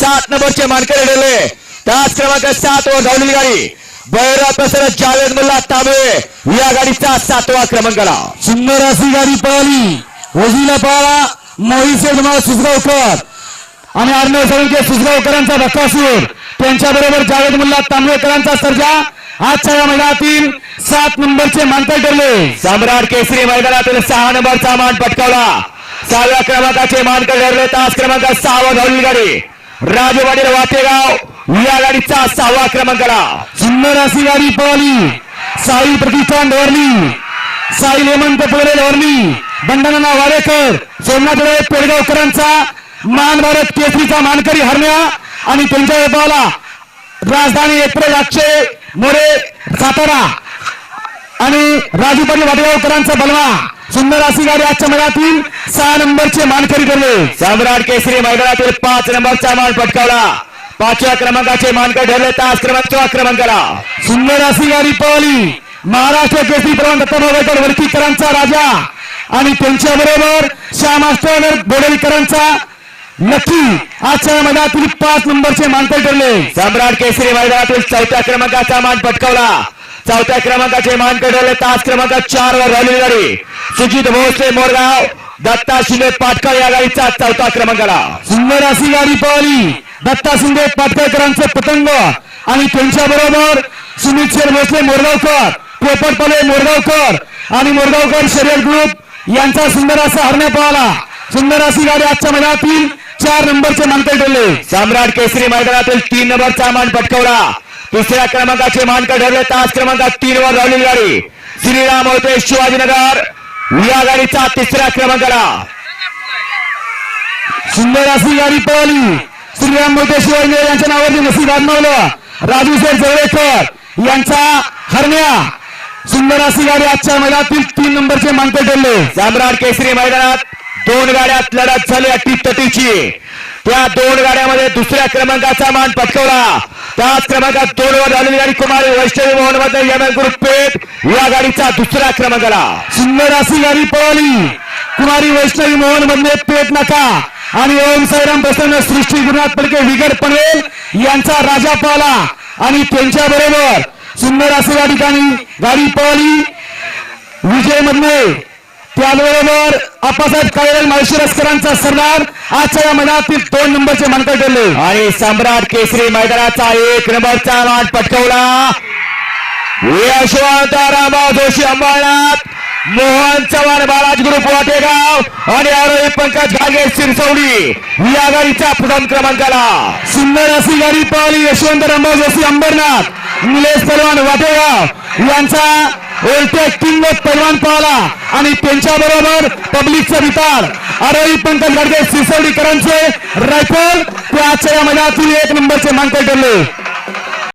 सात नंबरचे मानकरी ठरले त्याच क्रमांक सात वर धावलेली गाडी. बैरा प्रसन्न जावेद मुल्ला तांबे या गाडीचा सातवा क्रमांकाला सुंदर अशी गाडी पळाली वजीला पळाला मोहित शेठ सुसगावकर आणि अर्णव सोळंके सुसगावकरांचा बकासूर त्यांच्या बरोबर जावेद मुल्ला तांबेकरांचा सर्जा आजच्या या मैदानातील सात नंबरचे मानकर ठरले. सम्राट केसरी मैदानातील सहा नंबरचा मान पटकावला. सहाव्या क्रमांकाचे मानकर ठरले. तास क्रमांक सहावा धावलेली गाडी. राजवाडीर वाटेगाव या गाडीचा सहावा क्रमांकाला सुंदर अशी गाडी पळाली. साई प्रतिष्ठान डोरली साई हेमंत पुरे डोरली बंडनाना वाडेकर सोमनाथ पेडगावकरांचा मान भारत केसरीचा मानकरी हरण्या आणि त्यांच्या वैभवाला राजधानी एप्रिल आठशे मोरे सातारा आणि राजू पाटील वाटेगावकरांचा बलवा. सुंदर अशी गाडी आजच्या मैदानातील सहा नंबरचे मानकरी ठरले. सम्राट केसरी मैदानातील पाच नंबरचा मान पटकावला. पाचव्या क्रमांकाचे मानकर ठरले तास क्रमांक क्रमांकाला. सुंदर अशी गाडी पळाली. महाराष्ट्र केसरी प्रवान दत्ताभाऊकर वरकीकरांचा राजा आणि त्यांच्या बरोबर श्याम मास्टर बोडलकरांचा नक्की आजच्या मैदानातील पाच नंबरचे मानकर ठरले. सम्राट केसरी मैदानातील चौथ्या क्रमांकाचा मान पटकावला. चौथ्या क्रमांकाचे मान ठरले तास क्रमांक चार वर राहिलेली गाडी सुजित भोसले मोरगाव दत्ता शिंदे पाटकर या गाडीचा चौथा क्रमांकाला. सुंदर अशी गाडी पळाली. दत्ता शिंदे पाटकरकरांचे पतंग. आणि त्यांच्या बरोबर सुमित शेर भोसले मोरगावकर. पोपटपले मोरगावकर आणि मोरगावकर शर्यत ग्रुप यांचा सुंदर असा हरण्या पळाला. सुंदर अशी गाडी आजच्या मैदानातील चार नंबरचे मानकर ठरले सम्राट केसरी मैदानातील तीन नंबरचा मान पटकावला. तिसऱ्या क्रमांकाचे मानक ठरले तास क्रमांकात तीन वर राहिलेली गाडी. श्रीराम होते शिवाजीनगर. या गाडीचा तिसऱ्या क्रमांकाला. सुंदर अशी गाडी पळाली. श्रीराम मोठे शिवाजीनगर यांच्या नावावरती नसीब आजमावलं. राजू शेठ जवळेकर यांचा हरण्या. सुंदर अशी गाडी आजच्या मैदानातील तीन नंबरचे मानक ठरले. जामराड केसरी मैदानात. दोन गाड्यात लढत झाली अटीतटीची त्या दोन गाड्यामध्ये दुसऱ्या क्रमांकाचा मान पटकवला. त्याच क्रमांकात दोन वर झालेली गाडी कुमारी वैष्णवी मोहनमध्ये यमन ग्रुप पेठ या गाडीचा दुसऱ्या क्रमांकाला. सुंदर अशी गाडी पळाली. कुमारी वैष्णवी मोहनमध्ये पेट नका. आणि ओम साईराम बसवण्या सृष्टी गुरुनाथ पडके विगड पनवेल यांचा राजा पळाला. आणि त्यांच्या बरोबर सुंदर अशी या ठिकाणी गाडी पळाली. विजय मधले त्याचबरोबर आप्पासाहेब कायरल माळशिरसकरांचा सरदार. आजच्या या मैदानातील दोन नंबरचे मानकर ठरले आणि सम्राट केसरी मैदानाचा एक नंबरचा मान पटकवला. यशवंत रामभाऊ जोशी अंबाळनाथ मोहन चव्हाण बालाज ग्रुप वाटेगाव आणि आरोही पंकज घागे सिरसवडी या गाडीचा प्रथम क्रमांकाला. सुंदर अशी गाडी पळाली यशवंत रामभाऊ जोशी अंबरनाथ निलेश पहलवान वाटेगाव यांचा ओल्टे किंग पैलवान पळाला आणि त्यांच्या बरोबर पब्लिकचा वितार आरोही पंकज गाडगे सिसोडीकरांचे रायफल. त्याच्या या मैदानातील एक नंबरचे मानकर ठरले.